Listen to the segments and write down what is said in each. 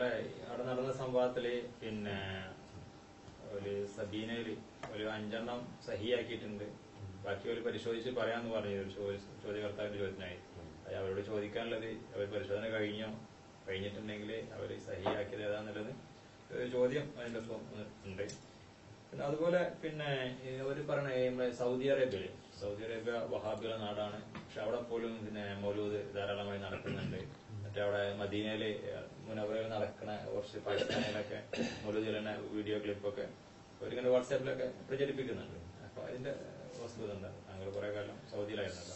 നമ്മളെ അവിടെ നടന്ന സംഭവത്തിൽ പിന്നെ ഒരു സബീനയിൽ ഒരു അഞ്ചെണ്ണം സഹിയാക്കിയിട്ടുണ്ട്. ബാക്കി അവർ പരിശോധിച്ച് പറയാന്ന് പറഞ്ഞു. ചോദ്യകർത്താവിന്റെ ചോദ്യത്തിനായി. അത് അവരോട് ചോദിക്കാനുള്ളത് അവർ പരിശോധന കഴിഞ്ഞോ? കഴിഞ്ഞിട്ടുണ്ടെങ്കിൽ അവർ സഹിയാക്കിയത് ഏതാന്നുള്ളത് ചോദ്യം അതിന്റെ ഉണ്ട്. പിന്നെ അതുപോലെ പിന്നെ അവർ പറഞ്ഞ നമ്മുടെ സൗദി അറേബ്യയിൽ. സൗദി അറേബ്യ വഹാബികളുടെ നാടാണ്. പക്ഷെ അവിടെ പോലും പിന്നെ മൗലൂദ് ധാരാളമായി നടക്കുന്നുണ്ട്. മറ്റേ അവിടെ മദീനയിൽ മുനവറയിൽ നടക്കണ കുറച്ച് പാകിസ്ഥാനിലൊക്കെ തന്നെ വീഡിയോ ക്ലിപ്പൊക്കെ അവരിങ്ങനെ വാട്സാപ്പിലൊക്കെ പ്രചരിപ്പിക്കുന്നുണ്ട്. അപ്പൊ അതിന്റെ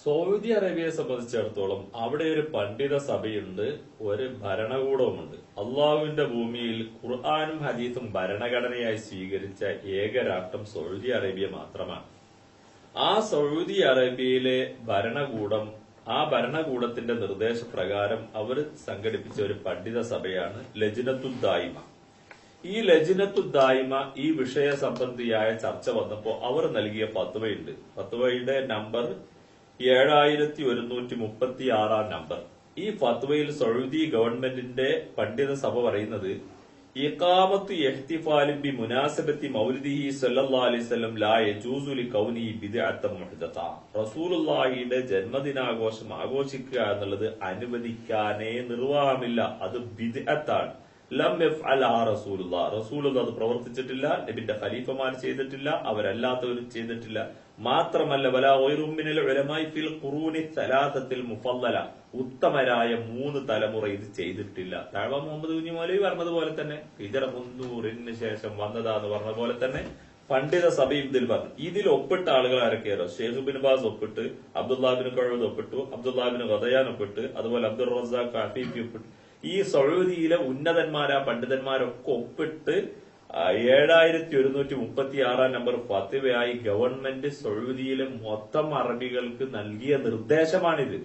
സൗദി അറേബ്യയെ സംബന്ധിച്ചിടത്തോളം അവിടെ ഒരു പണ്ഡിത സഭയുണ്ട് ഒരു ഭരണകൂടവുമുണ്ട്. അള്ളാഹുവിന്റെ ഭൂമിയിൽ ഖുർആാനും ഹദീസും ഭരണഘടനയായി സ്വീകരിച്ച ഏക രാഷ്ട്രം സൗദി അറേബ്യ മാത്രമാണ്. ആ സൗദി അറേബ്യയിലെ ഭരണകൂടം ആ ഭരണകൂടത്തിന്റെ നിർദ്ദേശപ്രകാരം അവർ സംഘടിപ്പിച്ച ഒരു പണ്ഡിത സഭയാണ് ലജിനത്തുദ്ദായ്മ ഈ ലജിനത്തുദ്ദായ്മ ഈ വിഷയ സംബന്ധിയായ ചർച്ച വന്നപ്പോൾ അവർ നൽകിയ ഫത്വയുണ്ട് പത്തുവയുടെ നമ്പർ ഏഴായിരത്തി ഒരുന്നൂറ്റി മുപ്പത്തി ആറാം നമ്പർ. ഈ ഫത്വയിൽ സൗദി ഗവൺമെന്റിന്റെ പണ്ഡിത സഭ പറയുന്നത് ബി മുനാസബത്തി മൗലിദിഹി സല്ലല്ലാഹു അലൈഹി വസല്ലം ലാ യജൂസു ലി മുഹ്ദത. റസൂലുള്ളാഹിയുടെ ജന്മദിനാഘോഷം ആഘോഷിക്കുക എന്നുള്ളത് അനുവദിക്കാനേ നിർവാഹമില്ല. അത് ബിദ്അത്താണ്. ലം യഫ്അല റസൂലുള്ള റസൂലുള്ള അത് പ്രവർത്തിച്ചിട്ടില്ല. നബിന്റെ ഖലീഫമാർ ചെയ്തിട്ടില്ല. അവരല്ലാത്തവരും ചെയ്തിട്ടില്ല. മാത്രമല്ല വല ഒയറുമ്മിനൽ ഉലമായി ഫിൽ ഖുറൂനി സലാസത്തിൽ മുഫല്ലല ഉത്തമരായ മൂന്ന് തലമുറ ഇത് ചെയ്തിട്ടില്ല. താഴ്വ മുഹമ്മദ് കുഞ്ഞി മൗലവി പറഞ്ഞതുപോലെ തന്നെ ഹിജറ മുന്നൂറിന് ശേഷം വന്നതാന്ന് പറഞ്ഞ പോലെ തന്നെ പണ്ഡിത സബീബ് പറഞ്ഞു. ഇതിൽ ഒപ്പിട്ട ആളുകൾ ആരൊക്കെയാണോ ഷെയ്ഖ് ബിൻ ബാസ് ഒപ്പിട്ട് അബ്ദുല്ലാബിൻ കഴിവ് ഒപ്പിട്ടു അബ്ദുല്ലാബിൻ ഖദയാൻ ഒപ്പിട്ട് അതുപോലെ അബ്ദുൾ റസാഖ് ഒപ്പിട്ടു. ഈ സൗദിയിലെ ഉന്നതന്മാരാ പണ്ഡിതന്മാരൊക്കെ ഒപ്പിട്ട് ഏഴായിരത്തി ഒരുന്നൂറ്റി മുപ്പത്തി ആറാം നമ്പർ ഫത്തിവയായി ഗവൺമെന്റ് സൗദിയിലെ മൊത്തം അറബികൾക്ക് നൽകിയ നിർദ്ദേശമാണിത്.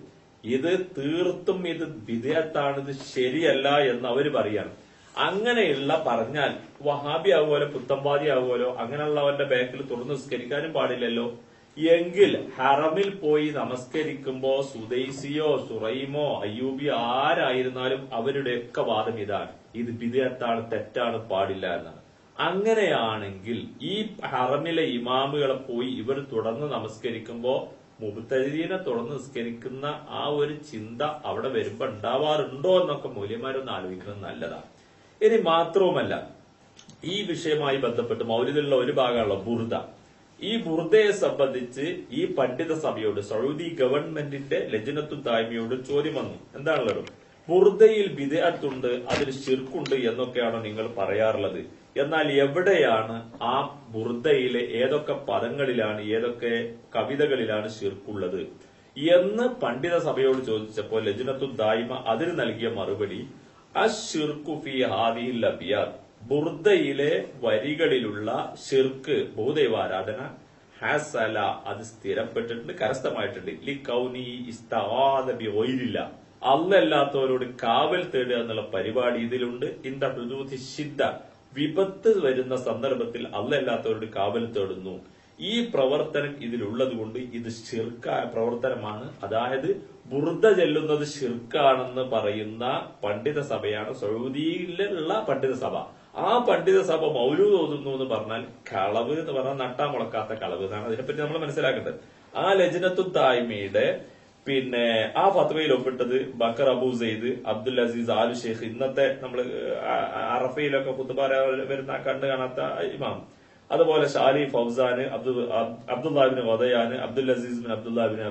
ഇത് തീർത്തും ഇത് വിധേയത്താണ് ഇത് ശരിയല്ല എന്ന് അവർ പറയാണ്. അങ്ങനെയുള്ള പറഞ്ഞാൽ വഹാബി ആകുമല്ലോ പുത്തമ്പാതി ആകുമല്ലോ അങ്ങനെയുള്ളവന്റെ ബാക്കിൽ തുറന്ന് നിസ്കരിക്കാനും പാടില്ലല്ലോ. എങ്കിൽ ഹറമിൽ പോയി നമസ്കരിക്കുമ്പോ സുദൈസിയോ സുറൈമോ അയ്യൂബി ആരായിരുന്നാലും അവരുടെയൊക്കെ വാദം ഇതാണ്. ഇത് വിധേയത്താണ് തെറ്റാണ് പാടില്ല എന്നാണ്. അങ്ങനെയാണെങ്കിൽ ഈ ഹറമിലെ ഇമാമുകളെ പോയി ഇവർ തുടർന്ന് നമസ്കരിക്കുമ്പോൾ മുബത്തരീനെ തുടർന്ന് നിസ്കരിക്കുന്ന ആ ഒരു ചിന്ത അവിടെ വരുമ്പോൾ ഉണ്ടാവാറുണ്ടോ എന്നൊക്കെ മൂല്യന്മാരൊന്ന് ആലോചിക്കുന്നത് നല്ലതാണ് ഇനി മാത്രവുമല്ല ഈ വിഷയമായി ബന്ധപ്പെട്ട് മൗലിലുള്ള ഒരു ഭാഗമുള്ള ബുർദ. ഈ ബുർദയെ സംബന്ധിച്ച് ഈ പണ്ഡിത സഭയോട് സൗദി ഗവൺമെന്റിന്റെ ലജനത്തു തായ്മയോട് ചോദ്യം വന്നു. എന്താണല്ലോ ബുർദയിൽ വിദഗ്ധുണ്ട് അതിൽ ശിർക്കുണ്ട് എന്നൊക്കെയാണ് നിങ്ങൾ പറയാറുള്ളത്. എന്നാൽ എവിടെയാണ് ആ ബുർദയിലെ ഏതൊക്കെ പദങ്ങളിലാണ് ഏതൊക്കെ കവിതകളിലാണ് ശിർക്കുള്ളത്? എന്ന് പണ്ഡിത സഭയോട് ചോദിച്ചപ്പോൾ ലജ്നത്തു ദായിമ അതിന് നൽകിയ മറുപടി അഷിർക്കു ഫി ഹാദിഹിൽ ബുർദയിലെ വരികളിലുള്ള ഷിർക്ക് ഭൂദൈവാരാധന ഹാസല അത് സ്ഥിരപ്പെട്ടിട്ടുണ്ട് കരസ്ഥമായിട്ടുണ്ട്. ലി കൗനി ഇസ്താദബി ഒയിലില്ല അല്ലല്ലാത്തവരോട് കാവൽ തേടുക എന്നുള്ള പരിപാടി ഇതിലുണ്ട്. ഇന്ത പ്രതിരോധി ശിദ്ധ വിപത്ത് വരുന്ന സന്ദർഭത്തിൽ അല്ലല്ലാത്തവരോട് കാവൽ തേടുന്നു. ഈ പ്രവർത്തനം ഇതിലുള്ളത് കൊണ്ട് ഇത് ശിർക്കായ പ്രവർത്തനമാണ്. അതായത് ബുർദ ചെല്ലുന്നത് ശിർക്കാണെന്ന് പറയുന്ന പണ്ഡിത സഭയാണ്. സൗദിയിലുള്ള പണ്ഡിത സഭ. ആ പണ്ഡിത സഭ മൗലൂദ് തോന്നുന്നു എന്ന് പറഞ്ഞാൽ കളവ് എന്ന് പറഞ്ഞാൽ നട്ടാ മുളക്കാത്ത കളവ് എന്നാണ് അതിനെപ്പറ്റി നമ്മൾ മനസ്സിലാക്കേണ്ടത്. ആ ലജനത്തു തായ്മയുടെ പിന്നെ ആ ഫത്വയിൽ ഒപ്പിട്ടത് ബക്കർ അബൂ സെയ്ദ് അബ്ദുൽ അസീസ് ആലു ഷെയ്ഖ്. ഇന്നത്തെ നമ്മൾ അറഫയിലൊക്കെ കുത്തുപാര വരുന്ന കണ്ടു കാണാത്ത ഇമാം. അതുപോലെ ഷാലി ഫൗസാന് Abdul Abdullah bin വദയാന് Abdul Aziz bin Abdullah bin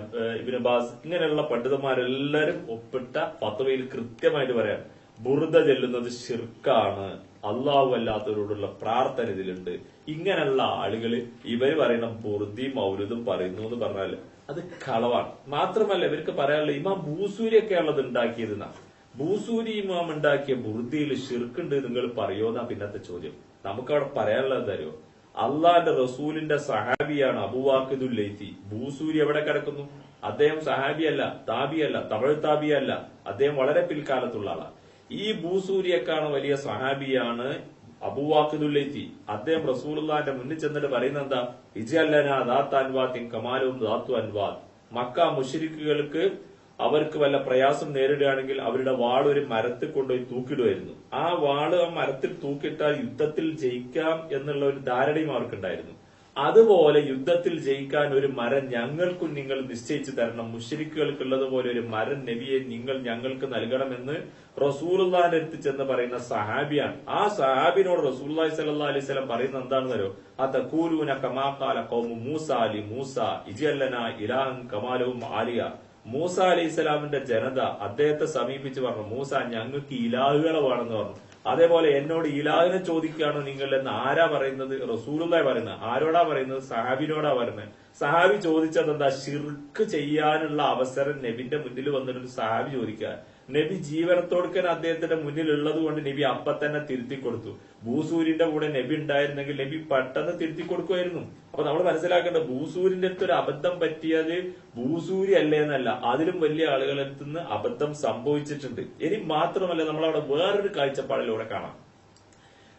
ibn Baz ഇങ്ങനെയുള്ള പണ്ഡിതന്മാരെല്ലാരും ഒപ്പിട്ട ഫത്വയിൽ കൃത്യമായിട്ട് പറയാം. ബുറുദ ചെല്ലുന്നത് ഷിർക്കാണ് അള്ളാഹു അല്ലാത്തവരോടുള്ള പ്രാർത്ഥന ഇതിലുണ്ട്. ഇങ്ങനെയുള്ള ആളുകൾ ഇവർ പറയുന്ന ബുർദി മൗലുദും പറയുന്നു എന്ന് പറഞ്ഞാൽ അത് കളവാണ്. മാത്രമല്ല ഇവർക്ക് പറയാനുള്ള ഇമാം ഭൂസൂരിയൊക്കെ ഉള്ളത് ഉണ്ടാക്കിയതെന്നാ ഭൂസൂരി ഇമാം ഉണ്ടാക്കിയ ബുർദിയിൽ ഷിർക്കുണ്ട് നിങ്ങൾ പറയുമോന്നാ പിന്നത്തെ ചോദ്യം. നമുക്ക് അവിടെ പറയാനുള്ളത് തരുമോ അള്ളാന്റെ റസൂലിന്റെ സഹാബിയാണ് അബുവാക്കിദുൽ ലൈത്തി. ഭൂസൂരി എവിടെ കിടക്കുന്നു? അദ്ദേഹം സഹാബിയല്ല താബിയല്ല തമിഴ് താബിയല്ല. അദ്ദേഹം വളരെ പിൽക്കാലത്തുള്ള ആളാണ് ഈ ഭൂസൂരിയേക്കാണ് വലിയ സഹാബിയാണ് അബുവാക്കിദുല്ലൈത്തി അദ്ദേഹം റസൂലുള്ളാന്റെ മുന്നിൽ ചെന്നിട്ട് പറയുന്നത് എന്താ? ഇജല്ലന ദാത്ത് കമാലും ദാത്തു അൻവാദ്. മക്ക മുഷരിക്കുകൾക്ക് അവർക്ക് വല്ല പ്രയാസം നേരിടുകയാണെങ്കിൽ അവരുടെ വാൾ ഒരു മരത്തിൽ കൊണ്ടുപോയി തൂക്കിടുമായിരുന്നു. ആ വാൾ ആ മരത്തിൽ തൂക്കിട്ടാൽ യുദ്ധത്തിൽ ജയിക്കാം എന്നുള്ള ഒരു ധാരണയും അവർക്കുണ്ടായിരുന്നു. അതുപോലെ യുദ്ധത്തിൽ ജയിക്കാൻ ഒരു മരം ഞങ്ങൾക്കും നിങ്ങൾ നിശ്ചയിച്ചു തരണം. മുഷരിക്കുകൾക്കുള്ളതുപോലെ ഒരു മരം നബിയെ നിങ്ങൾ ഞങ്ങൾക്ക് നൽകണമെന്ന് റസൂലുള്ളാന്റെ അടുത്ത് ചെന്ന് പറയുന്ന സഹാബിയാണ്. ആ സഹാബിനോട് റസൂലുള്ളാഹി സ്വല്ലല്ലാഹി അലൈഹി വസല്ലം പറയുന്നത് ആ തക്കൂലൂന കമാക്കാല കൗമു മൂസ അലി മൂസ ഇജിയല്ലന ഇലാൻ കമാലവും ആലിയ. മൂസ അലൈഹി സ്വലാമിന്റെ ജനത അദ്ദേഹത്തെ സമീപിച്ച് പറഞ്ഞു മൂസ ഞങ്ങൾക്ക് ഇലാഹുകളെ പറഞ്ഞു. അതേപോലെ എന്നോട് ഇലാഹിനെ ചോദിക്കുകയാണോ നിങ്ങൾ എന്ന് ആരാ പറയുന്നത്? റസൂലുള്ളാഹി പറയുന്നത്. ആരോടാ പറയുന്നത്? സഹാബിനോടാ പറയുന്നത്. സഹാബി ചോദിച്ചത് എന്താ ഷിർക്ക് ചെയ്യാനുള്ള അവസരം നബിന്റെ മുന്നിൽ വന്നിട്ട് സഹാബി ചോദിക്കുക. നബി ജീവനത്തോടുക്കൻ അദ്ദേഹത്തിന്റെ മുന്നിൽ ഉള്ളത് കൊണ്ട് നബി അപ്പൊ തന്നെ തിരുത്തി കൊടുത്തു. ഭൂസൂരിന്റെ കൂടെ നബി ഉണ്ടായിരുന്നെങ്കിൽ നബി പെട്ടെന്ന് തിരുത്തി കൊടുക്കുമായിരുന്നു. അപ്പൊ നമ്മൾ മനസ്സിലാക്കേണ്ട ഭൂസൂരിന്റെ അടുത്ത് ഒരു അബദ്ധം പറ്റിയത് ഭൂസൂരി അല്ലേ എന്നല്ല. അതിലും വലിയ ആളുകളിൽ നിന്ന് അബദ്ധം സംഭവിച്ചിട്ടുണ്ട്. ഇനി മാത്രമല്ല നമ്മൾ അവിടെ വേറൊരു കാഴ്ചപ്പാടിലൂടെ കാണാം.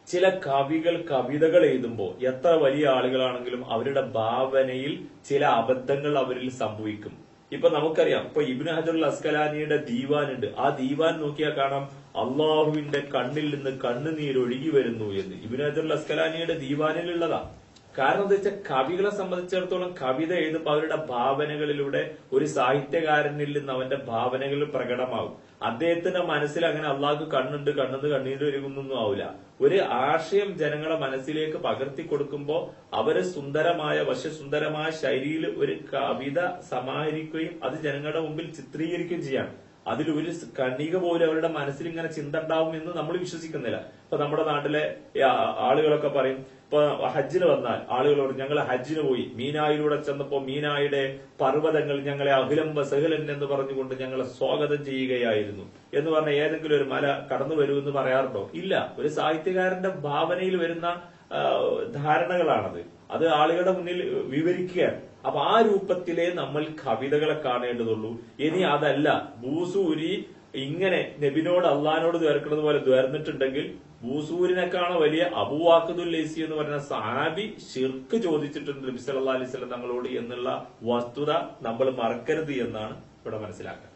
ചില കവികൾ കവിതകൾ എഴുതുമ്പോൾ എത്ര വലിയ ആളുകളാണെങ്കിലും അവരുടെ ഭാവനയിൽ ചില അബദ്ധങ്ങൾ അവരിൽ സംഭവിക്കും. ഇപ്പൊ നമുക്കറിയാം. ഇപ്പൊ ഇബിന് ഹജറുൽ അസ്കലാനിയുടെ ദീവാൻ ഉണ്ട് ആ ദീവാൻ നോക്കിയാൽ കാണാം അള്ളാഹുവിന്റെ കണ്ണിൽ നിന്ന് കണ്ണുനീരൊഴുകി വരുന്നു എന്ന്. ഇബിന് ഹജറുൽ അസ്കലാനിയുടെ ദീവാനിലുള്ളതാ. കാരണം എന്താ വെച്ചാൽ കവികളെ സംബന്ധിച്ചിടത്തോളം കവിത എഴുതുമ്പോൾ അവരുടെ ഭാവനകളിലൂടെ ഒരു സാഹിത്യകാരനിൽ നിന്ന് അവന്റെ ഭാവനകൾ പ്രകടമാകും. അദ്ദേഹത്തിന്റെ മനസ്സിൽ അങ്ങനെ അള്ളാഹ് കണ്ണുണ്ട് കണ്ണുണ്ട് കണ്ണീര് ഒരുങ്ങുന്നൊന്നും ആവില്ല ഒരു ആശയം ജനങ്ങളെ മനസ്സിലേക്ക് പകർത്തി കൊടുക്കുമ്പോൾ അവർ സുന്ദരമായ വശ്യസുന്ദരമായ ശൈലിയിൽ ഒരു കവിത സമാഹരിക്കുകയും അത് ജനങ്ങളുടെ മുമ്പിൽ ചിത്രീകരിക്കുകയും ചെയ്യാം അതിൽ ഒരു കണിക പോലും അവരുടെ മനസ്സിൽ ഇങ്ങനെ ചിന്ത ഉണ്ടാവും എന്ന് നമ്മൾ വിശ്വസിക്കുന്നില്ല. ഇപ്പൊ നമ്മുടെ നാട്ടിലെ ആളുകളൊക്കെ പറയും ഇപ്പൊ ഹജ്ജിന് വന്നാൽ ആളുകളോട് ഞങ്ങൾ ഹജ്ജിന് പോയി. മീനായിലൂടെ ചെന്നപ്പോ മീനായുടെ പർവതങ്ങൾ ഞങ്ങളെ അഖിലം സഹലൻ എന്ന് പറഞ്ഞുകൊണ്ട് ഞങ്ങളെ സ്വാഗതം ചെയ്യുകയായിരുന്നു. എന്ന് പറഞ്ഞ ഏതെങ്കിലും ഒരു മല കടന്നു വരുമെന്ന് പറയാറുണ്ടോ? ഇല്ല. ഒരു സാഹിത്യകാരന്റെ ഭാവനയിൽ വരുന്ന ധാരണകളാണത്. അത് ആളുകളുടെ മുന്നിൽ വിവരിക്കുകയാണ്. അപ്പൊ ആ രൂപത്തിലേ നമ്മൾ കവിതകളെ കാണേണ്ടതുള്ളൂ. ഇനി അതല്ല ഭൂസൂരി ഇങ്ങനെ നബിനോട് അള്ളഹാനോട് ദ്വേർക്കുന്നത് പോലെ ദ്വേർന്നിട്ടുണ്ടെങ്കിൽ ഭൂസൂരിനെക്കാണ് വലിയ അബുവാഖുദുൽ ലൈസി എന്ന് പറയുന്ന സാബി ഷിർക്ക് ചോദിച്ചിട്ടുണ്ട് നബി സല്ലാ അലൈഹി സ്വലം തങ്ങളോട് എന്നുള്ള വസ്തുത നമ്മൾ മറക്കരുത് എന്നാണ് ഇവിടെ മനസ്സിലാക്കുക.